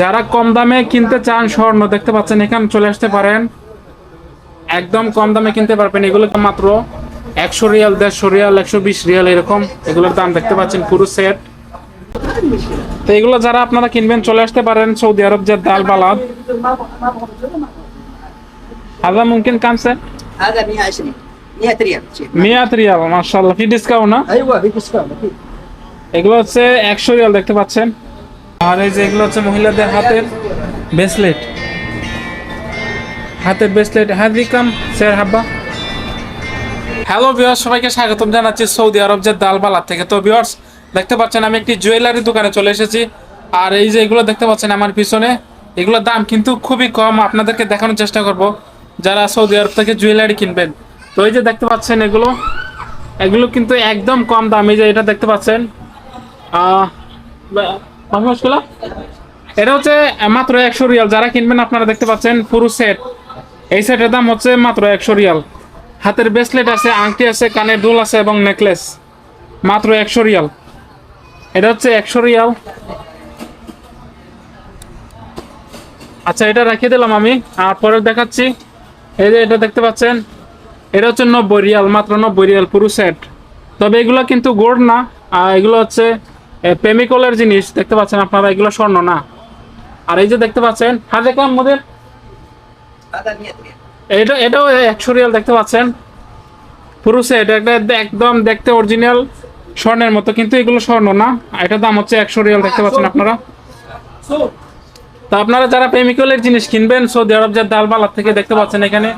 যারা কম দামে কিনতে চান স্বর্ণ দেখতে পাচ্ছেন এখানে চলে আসতে পারেন একদম কম দামে কিনতে পারবেন এগুলো মাত্র একশো রিয়াল দেড়শো রিয়াল একশো বিশ রিয়াল এরকম এগুলোর দাম দেখতে পাচ্ছেন পুরো সেট তো এগুলো যারা আপনারা কিনবেন চলে আসতে পারেন সৌদি আরব যে দাল বালাদ هذا ممكن كم سنة؟ هذا 120 100 ريال شيء 100 রিয়াল মাশাআল্লাহ কি ডিসকাউন্ট না ايوه في ديسكاونت اكيد এগুলো হচ্ছে একশো রিয়াল দেখতে পাচ্ছেন আর এই যে এগুলো হচ্ছে মহিলাদের হাতের ব্রেসলেট হাতের ব্রেসলেট হ্যাঁ কাম স্যার হাব্বা। হ্যালো ভিউয়ার্স সবাইকে স্বাগতম জানাচ্ছি সৌদি আরব যে দালবালা থেকে। তো ভিউয়ার্স দেখতে পাচ্ছেন আমি একটি জুয়েলারি দোকানে চলে এসেছি। আর এই যে এগুলো দেখতে পাচ্ছেন আমার পিছনে, এগুলোর দাম কিন্তু খুবই কম। আপনাদেরকে দেখানোর চেষ্টা করব, যারা সৌদি আরব থেকে জুয়েলারি কিনবেন। তো এই যে দেখতে পাচ্ছেন এগুলো এগুলো কিন্তু একদম কম দাম। এই যে এটা দেখতে পাচ্ছেন এটা হচ্ছে মাত্র একশো রিয়াল। যারা কিনবেন আপনারা দেখতে পাচ্ছেন পুরো সেট এই সেটের দাম হচ্ছে মাত্র একশো রিয়াল। হাতের ব্রেসলেট আছে, আংটি আছে, কানের দুল আছে এবং নেকলেস মাত্র একশো রিয়াল। এটা হচ্ছে একশো রিয়াল। আচ্ছা এটা রেখে দিলাম আমি। আর পরে দেখাচ্ছি। এই যে এটা দেখতে পাচ্ছেন, এটা হচ্ছে নব্বই রিয়াল, মাত্র নব্বই রিয়াল পুরো সেট তবে এগুলো কিন্তু গোল্ড না। আর এগুলো হচ্ছে পেমিকলের জিনিস, দেখতে পাচ্ছেন আপনারা, এগুলো স্বর্ণ না। আর এই যে দেখতে পাচ্ছেন, হাতে কাম মোদের? এটা, এটাও একশো রিয়াল দেখতে পাচ্ছেন? পুরুষে, এটা একটা একদম দেখতে অরিজিনাল স্বর্ণের মতো, কিন্তু এগুলো স্বর্ণ না। এটা দাম হচ্ছে একশো রিয়াল দেখতে পাচ্ছেন আপনারা? তা আপনারা যারা পেমিকলের জিনিস কিনবেন, সৌদি আরব যে দালবালা থেকে দেখতে পাচ্ছেন এখানে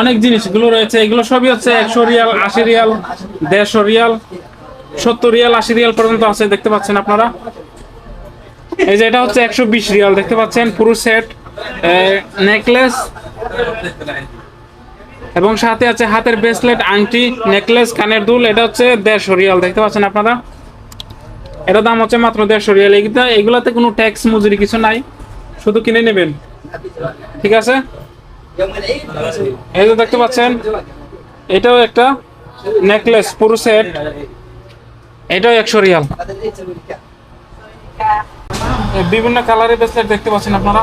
অনেক জিনিসগুলো রয়েছে। এগুলো সবই হচ্ছে একশো রিয়াল আশি রিয়াল দেড়শো রিয়াল সত্তর রিয়াল, আশি রিয়াল পর্যন্ত আছে, দেখতে পাচ্ছেন আপনারা। এই যে এটা হচ্ছে একশো বিশ রিয়াল, দেখতে পাচ্ছেন, পুরো সেট নেকলেস। এবং সাথে আছে হাতের ব্রেসলেট, আংটি, নেকলেস, কানের দুল, এটা হচ্ছে দেড়শো রিয়াল, দেখতে পাচ্ছেন আপনারা। এটা দাম হচ্ছে মাত্র দেড়শো রিয়াল। এগুলো এগুলাতে কোনো ট্যাক্স মজুরি কিছু নাই, শুধু কিনে নেবেন। ঠিক আছে? এই যে দেখতে পাচ্ছেন, এটাও একটা নেকলেস, পুরো সেট। এটাও একশো রিয়াল। বিভিন্ন কালারে ব্রেসলেট দেখতে পাচ্ছেন আপনারা।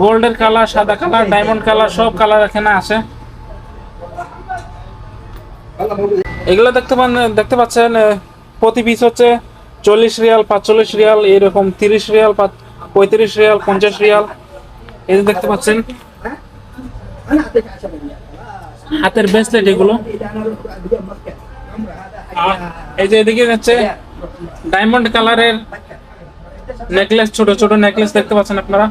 গোল্ডের কালার সাদা কালার ডায়মন্ড কালার সব কালার এখানে আছে। এগুলো দেখতে পান, দেখতে পাচ্ছেন প্রতি পিস হচ্ছে চল্লিশ রিয়াল, পাঁচচল্লিশ রিয়াল, এরকম তিরিশ রিয়াল পঁয়ত্রিশ রিয়াল, পঞ্চাশ রিয়াল। এই দেখতে পাচ্ছেন। হাতের ব্রেসলেট এগুলো। এই যে এদিকে যাচ্ছে ডায়মন্ড কালারের নেকলেস ছোট ছোট নেকলেস দেখতে পাচ্ছেন আপনারা?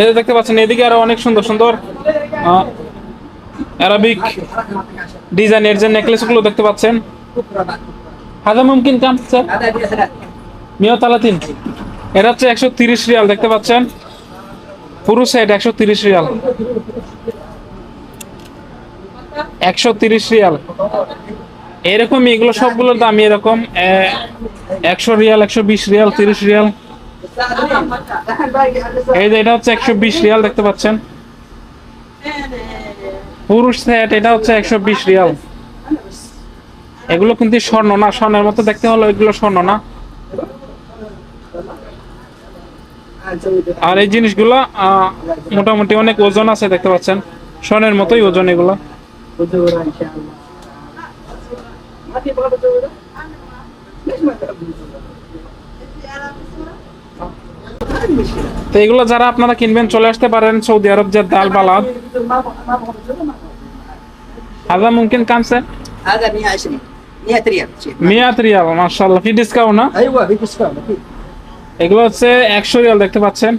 এই দেখতে পাচ্ছেন, এদিকে আরও অনেক সুন্দর সুন্দর অ্যারাবিক ডিজাইনের যে নেকলেসগুলো দেখতে পাচ্ছেন। হাজা মুমকিন কাম, স্যার? মিও তালাতিন। এটা হচ্ছে একশো তিরিশ রিয়াল, দেখতে পাচ্ছেন? পুরো সেট একশো তিরিশ রিয়াল। একশো তিরিশ রিয়াল। এরকম এগুলো সবগুলোর দাম এরকম একশো রিয়াল, একশো বিশ রিয়াল, তিরিশ রিয়াল। এই যে এটা হচ্ছে একশো বিশ রিয়াল, দেখতে পাচ্ছেন। পুরুষ সেট এটা হচ্ছে একশো বিশ রিয়াল। এগুলো কিন্তু স্বর্ণ না, স্বর্ণের মতো দেখতে হলো এগুলো স্বর্ণ না। আর এই জিনিসগুলো মোটামুটি অনেক ওজন আছে, দেখতে পাচ্ছেন। স্বর্ণের মতোই ওজন এগুলো। بزوره ان شاء الله ما تبغى بزوره؟ ليش ما تحب بزوره؟ তো এগুলো যারা আপনারা কিনবেন চলে আসতে পারেন সৌদি আরব যে দাল বালাদ ما ابغى ما ابغى بزوره ما أبغى. হাজার মুমকিন কাম স্যার هذا 120 100 ريال شيء মিয়াত রিয়াল মার্শাল্লাহ কি ডিসকাউন্ট না ايوه في ديسكاونت اكيد এগুলো হচ্ছে একশো রিয়াল দেখতে পাচ্ছেন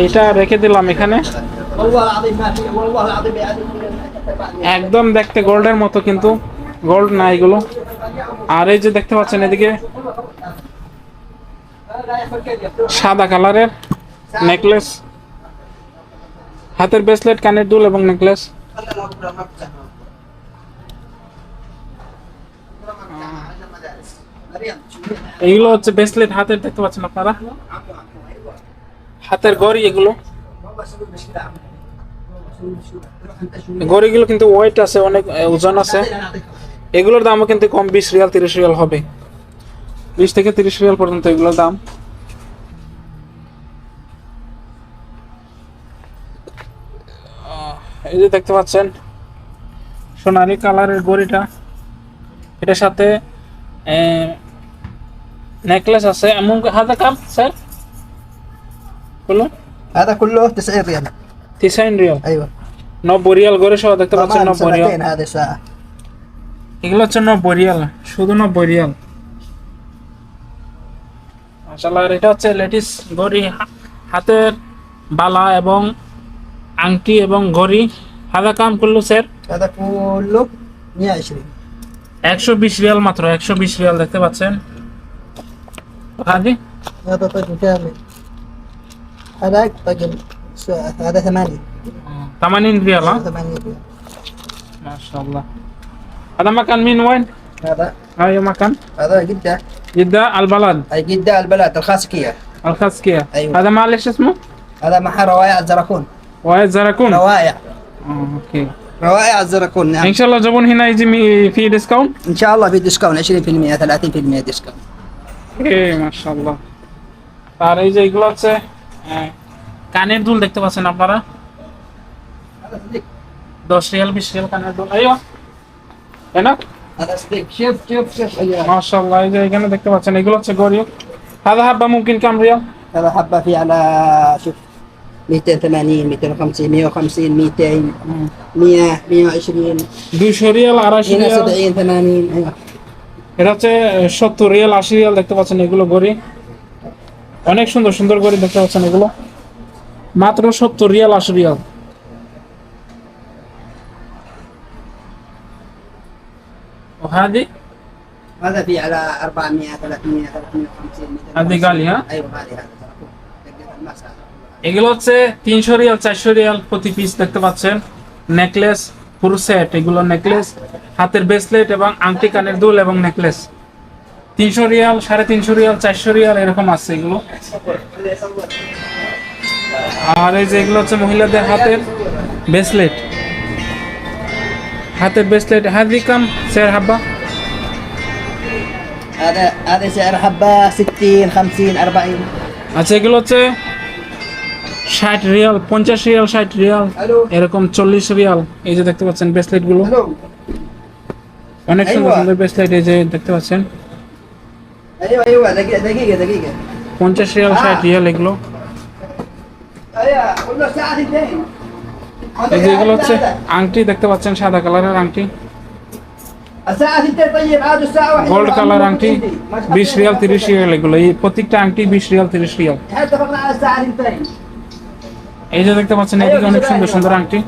এইটা রেখে দিলাম এখানে একদম দেখতে গোল্ডের মতো কিন্তু। গোল্ড না এগুলো। আর এই যে দেখতে পাচ্ছেন এদিকে, সাদা কালারের নেকলেস হাতের ব্রেসলেট কানের দুল এবং নেকলেস এগুলো হচ্ছে ব্রেসলেট হাতের, দেখতে পাচ্ছেন আপনারা? হাতের গড়ি এগুলো। গড়িগুলো কিন্তু ওয়েট আছে অনেক আহ, ওজন আছে এগুলোর দামও কিন্তু কম বিশ রিয়াল তিরিশ রিয়াল হবে বিশ থেকে তিরিশ রিয়াল পর্যন্ত এগুলোর দাম আহ, এই যে দেখতে পাচ্ছেন সোনালি কালারের গড়িটা এটার সাথে নেকলেস আছে এমন হাতে কাপ স্যার বলো هذا كله 90 ريال তিসাইন রিয়াল ايوه নব্বই রিয়াল গড়ে সহ দেখতে পাচ্ছেন طبعا নব্বই রিয়াল سنتين هذه ساعة এগুলো হচ্ছে নব্বই রিয়াল শুধু নব্বই রিয়াল মাশাআল্লাহ আর এটা হচ্ছে লেডিস ঘড়ি হা- হাতের বালা এবং আংটি এবং ঘড়ি হাদা কাম করলো স্যার هذا كله 120 একশো বিশ রিয়াল মাত্র একশো বিশ রিয়াল দেখতে পাচ্ছেন হাজি هذا طقم كامل هذا طقم س- هذا 80 তামানিন রিয়াল হ্যাঁ 80 ريال মাশাআল্লাহ هذا مكان مين وين؟ هذا أي مكان؟ هذا جدة جدة البلد أي جدة البلد الخاسكية الخاسكية أيوة. هذا معلش اسمه؟ هذا محل روائع الزركون وين زركون؟ روائع آه، اوكي روائع الزركون نعم ان شاء الله جابون هنا يجي مي- في ديسكاونت؟ ان شاء الله في ديسكاونت 20% 30% ديسكاونت এ মাশাআল্লাহ আর এই যে এগুলো হচ্ছে আহ, কানের দুল দেখতে পাচ্ছেন আপনারা هذا صديق দশ রিয়াল বিশ রিয়াল কানের দুল আইও তাই না هذا صديق شوف شوف شوف أيوة. মাশাআল্লাহ এই যে এখানে দেখতে পাচ্ছেন এগুলো হচ্ছে গরিব هذا حبة ممكن كم ريال؟ هذا حبة فيه على شوف 280 250 150 200 100 120 দুইশো রিয়াল আড়াইশো هنا রিয়াল 70 80 ايوه এটা হচ্ছে সত্তর রিয়াল আশি রিয়াল দেখতে পাচ্ছেন এগুলো গড়ি অনেক সুন্দর সুন্দর গড়ি দেখতে পাচ্ছেন এগুলো মাত্র সত্তর রিয়াল আশি রিয়াল وهذه هذا فيه على 400 300 350 200 هذه غالية، ها؟ ايوه غالي هذا ترى. تقدر الماس هذا. এগুলো হচ্ছে তিনশো রিয়াল চারশো রিয়াল প্রতি পিস দেখতে পাচ্ছেন নেকলেস পুরো সেট এগুলো নেকলেস হাতের ব্রেসলেট এবং আংটি কানের দুল এবং নেকলেস তিনশো রিয়াল সাড়ে তিনশো রিয়াল চারশো রিয়াল এরকম আছে এগুলো আর এই যে এগুলো হচ্ছে মহিলাদের হাতের ব্রেসলেট হাতের ব্রেসলেট হাজি কাম স্যার হাব্বা هذا هذا سعر حبة 60 50 40 আচ্ছা এগুলো হচ্ছে ষাট রিয়াল পঞ্চাশ রিয়াল ষাট রিয়াল الو এরকম চল্লিশ রিয়াল এই যে দেখতে পাচ্ছেন ব্রেসলেট গুলো الو অনেক সুন্দর আইওয়া। সুন্দর ব্রেসলেট এই যে দেখতে পাচ্ছেন ايوه ايوه دقيقة دقيقة دقيقة পঞ্চাশ রিয়াল ষাট রিয়াল এগুলো আংটি দেখতে পাচ্ছেন সাদা কালারের আংটি গোল্ড কালার আংটি বিশ রিয়াল তিরিশ রিয়াল এগুলো এই প্রত্যেকটা আংটি বিশ রিয়াল তিরিশ রিয়াল এই যে দেখতে পাচ্ছেন এদিকে অনেক সুন্দর সুন্দর আংটি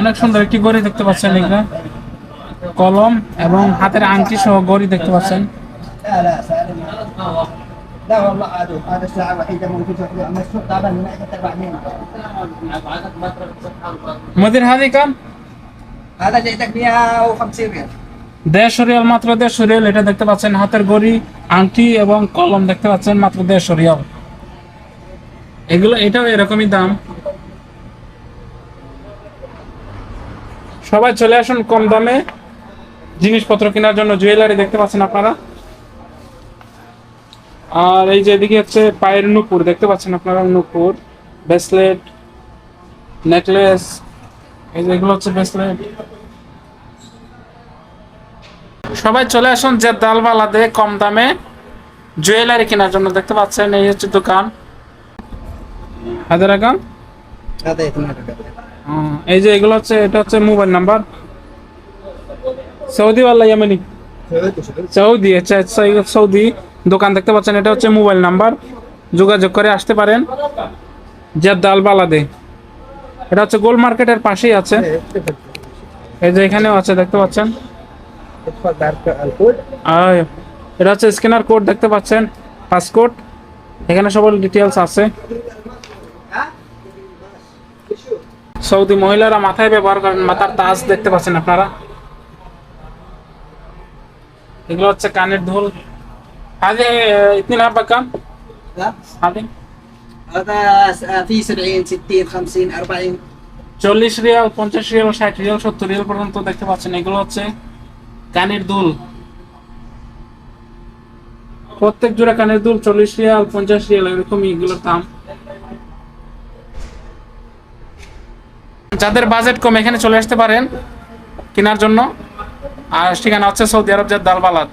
অনেক সুন্দর একটি গড়ি দেখতে পাচ্ছেন এগুলো কলম এবং হাতের আংটি সহ গড়ি দেখতে পাচ্ছেন لا لا سالم لا والله عادوا هذا الساعة الوحيدة موجودة في المسوق طبعا من ناحية البعدين মদির হাজি কাম هذا جئتك 150 ريال দেড়শো রিয়াল মাত্র দেড়শো রিয়াল এটা দেখতে পাচ্ছেন হাতের গড়ি আংটি এবং কলম দেখতে পাচ্ছেন মাত্র দেড়শো রিয়াল এগুলো এটাও এরকমই দাম সবাই চলে আসুন কম দামে জিনিসপত্র কেনার জন্য জুয়েলারি দেখতে পাচ্ছেন আপনারা? আর এই যে এদিকে হচ্ছে পায়ের নুপুর দেখতে পাচ্ছেন আপনারা নুপুর ব্রেসলেট নেকলেস এই যেগুলো হচ্ছে ব্রেসলেট সবাই চলে আসুন যে দালবালাদে কম দামে জুয়েলারি কেনার জন্য দেখতে পাচ্ছেন এই হচ্ছে দোকান। হাজার এই যে এগুলো হচ্ছে এটা হচ্ছে মোবাইল নাম্বার। সৌদি ওয়ালা ইয়ামানি। সৌদি আচ্ছা, আচ্ছা সৌদি দোকান দেখতে পাচ্ছেন, এটা হচ্ছে মোবাইল নাম্বার। যোগাযোগ করে আসতে পারেন। জেদ্দাল বালাদে। এটা হচ্ছে গোল মার্কেটের পাশেই আছে। এই যে এখানেও আছে, দেখতে পাচ্ছেন। এটা হচ্ছে স্ক্যানার কোড, দেখতে পাচ্ছেন। পাসকোড এখানে সব ডিটেলস আছে। সৌদি মহিলারা মাথায় ব্যবহার করেন, মাথার তাজ দেখতে পাচ্ছেন আপনারা। এগুলো হচ্ছে কানের দুল هذه اثنين حبة كم؟ ها؟ هذه هذا س- في 70 60 50 40 চল্লিশ রিয়াল পঞ্চাশ রিয়াল ষাট রিয়াল সত্তর রিয়াল পর্যন্ত দেখতে পাচ্ছেন এগুলো হচ্ছে কানের দুল প্রত্যেক জোড়া কানের দুল চল্লিশ রিয়াল পঞ্চাশ রিয়াল এরকমই এগুলোর দাম যাদের বাজেট কম এখানে চলে আসতে পারেন কেনার জন্য আর ঠিকানা হচ্ছে সৌদি আরব যার দালবালাদ।